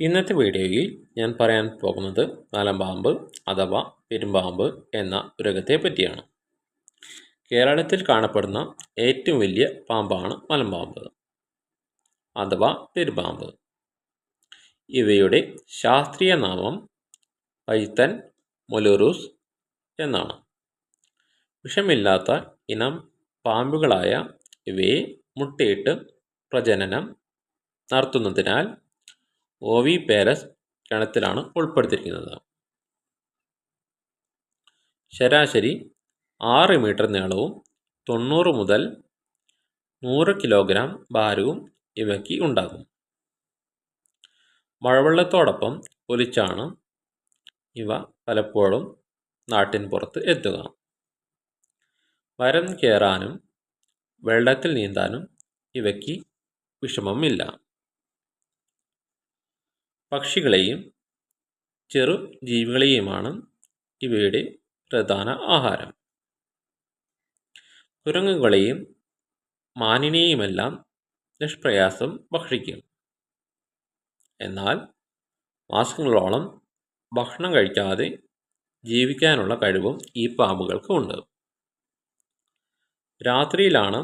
ഇന്നത്തെ വീഡിയോയിൽ ഞാൻ പറയാൻ പോകുന്നത് മലമ്പാമ്പ് അഥവാ പെരുമ്പാമ്പ് എന്ന മൃഗത്തെ പറ്റിയാണ് കേരളത്തിൽ കാണപ്പെടുന്ന ഏറ്റവും വലിയ പാമ്പാണ് മലമ്പാമ്പ് അഥവാ പെരുമ്പാമ്പ്. ഇവയുടെ ശാസ്ത്രീയ നാമം പൈത്തൻ മൊലൂറൂസ് എന്നാണ്. വിഷമില്ലാത്ത ഇനം പാമ്പുകളായ ഇവയെ മുട്ടയിട്ട് പ്രജനനം നടത്തുന്നതിനാൽ ഒവി പേരസ് ഗണത്തിലാണ് ഉൾപ്പെടുത്തിയിരിക്കുന്നത്. ശരാശരി ആറ് മീറ്റർ നീളവും തൊണ്ണൂറ് മുതൽ നൂറ് കിലോഗ്രാം ഭാരവും ഇവയ്ക്ക് ഉണ്ടാകും. മഴവെള്ളത്തോടൊപ്പം ഒലിച്ചാണ് ഇവ പലപ്പോഴും നാട്ടിൻ പുറത്ത് എത്തുക. മരം കയറാനും വെള്ളത്തിൽ നീന്താനും ഇവയ്ക്ക് വിഷമമില്ല. പക്ഷികളെയും ചെറു ജീവികളെയുമാണ് ഇവയുടെ പ്രധാന ആഹാരം. കുരങ്ങുകളെയും മാനിനെയുമെല്ലാം നിഷ്പ്രയാസം ഭക്ഷിക്കും. എന്നാൽ മാസങ്ങളോളം ഭക്ഷണം കഴിക്കാതെ ജീവിക്കാനുള്ള കഴിവും ഈ പാമ്പുകൾക്ക് ഉണ്ട്. രാത്രിയിലാണ്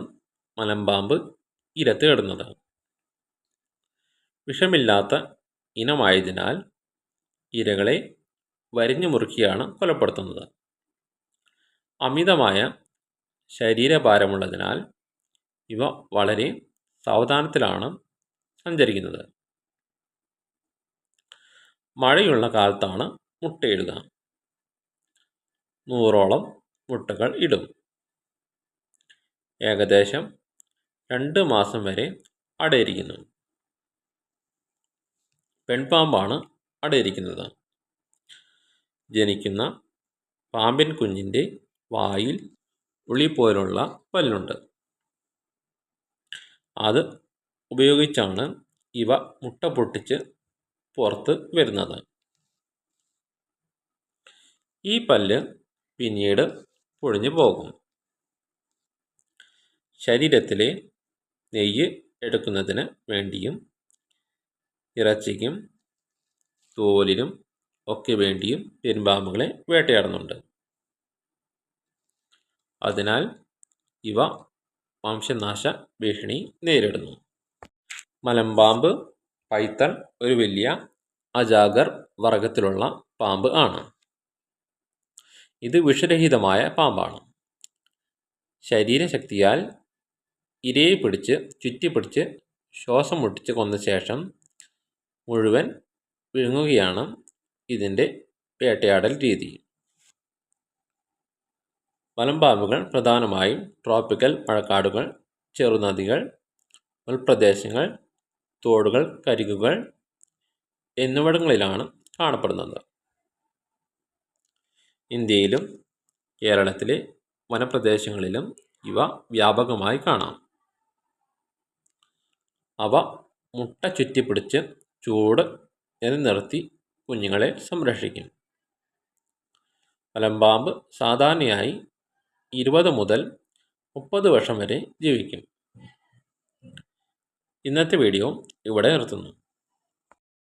മലമ്പാമ്പ് ഇരത്ത് കിടുന്നത്. വിഷമില്ലാത്ത ഇനമായതിനാൽ ഇരകളെ വരിഞ്ഞു മുറുക്കിയാണ് കൊലപ്പെടുത്തുന്നത്. അമിതമായ ശരീരഭാരമുള്ളതിനാൽ ഇവ വളരെ സാവധാനത്തിലാണ് സഞ്ചരിക്കുന്നത്. മഴയുള്ള കാലത്താണ് മുട്ടയിടുക നൂറോളം മുട്ടകൾ ഇടും. ഏകദേശം രണ്ട് മാസം വരെ അടയിരിക്കുന്നു. പെൺപാമ്പാണ് അടയിരിക്കുന്നത്. ജനിക്കുന്ന പാമ്പിൻ കുഞ്ഞിന്റെ വായിൽ ഉളി പോലുള്ള പല്ലുണ്ട്. അത് ഉപയോഗിച്ചാണ് ഇവ മുട്ട പൊട്ടിച്ച് പുറത്ത് വരുന്നത്. ഈ പല്ല് പിന്നീട് പൊഴിഞ്ഞു പോകും. ശരീരത്തിലെ നെയ്യ് എടുക്കുന്നതിന് വേണ്ടിയും ഇറച്ചിക്കും തോലിനും ഒക്കെ വേണ്ടിയും പെരുമ്പാമ്പുകളെ വേട്ടയാടുന്നുണ്ട്. അതിനാൽ ഇവ വംശനാശ ഭീഷണി നേരിടുന്നു. മലമ്പാമ്പ് പൈത്തൺ ഒരു വലിയ അജാഗർ വർഗത്തിലുള്ള പാമ്പ് ആണ്. ഇത് വിഷരഹിതമായ പാമ്പാണ്. ശരീരശക്തിയാൽ ഇരയെ പിടിച്ച് ചുറ്റിപ്പിടിച്ച് ശ്വാസം മുട്ടിച്ച് കൊന്ന ശേഷം മുഴുവൻ വിഴുങ്ങുകയാണ് ഇതിന്റെ വേട്ടയാടൽ രീതി. മലമ്പാമ്പുകൾ പ്രധാനമായും ട്രോപ്പിക്കൽ മഴക്കാടുകൾ ചെറുനദികൾ ഉൾപ്രദേശങ്ങൾ തോടുകൾ കരികുകൾ എന്നിവിടങ്ങളിലാണ് കാണപ്പെടുന്നത്. ഇന്ത്യയിലും കേരളത്തിലെ വനപ്രദേശങ്ങളിലും ഇവ വ്യാപകമായി കാണാം. അവ മുട്ട ചുറ്റിപ്പിടിച്ച് ചൂട് നിർത്തി കുഞ്ഞുങ്ങളെ സംരക്ഷിക്കും. മലമ്പാമ്പ് സാധാരണയായി ഇരുപത് മുതൽ മുപ്പത് വർഷം വരെ ജീവിക്കും. ഇന്നത്തെ വീഡിയോ ഇവിടെ നിർത്തുന്നു.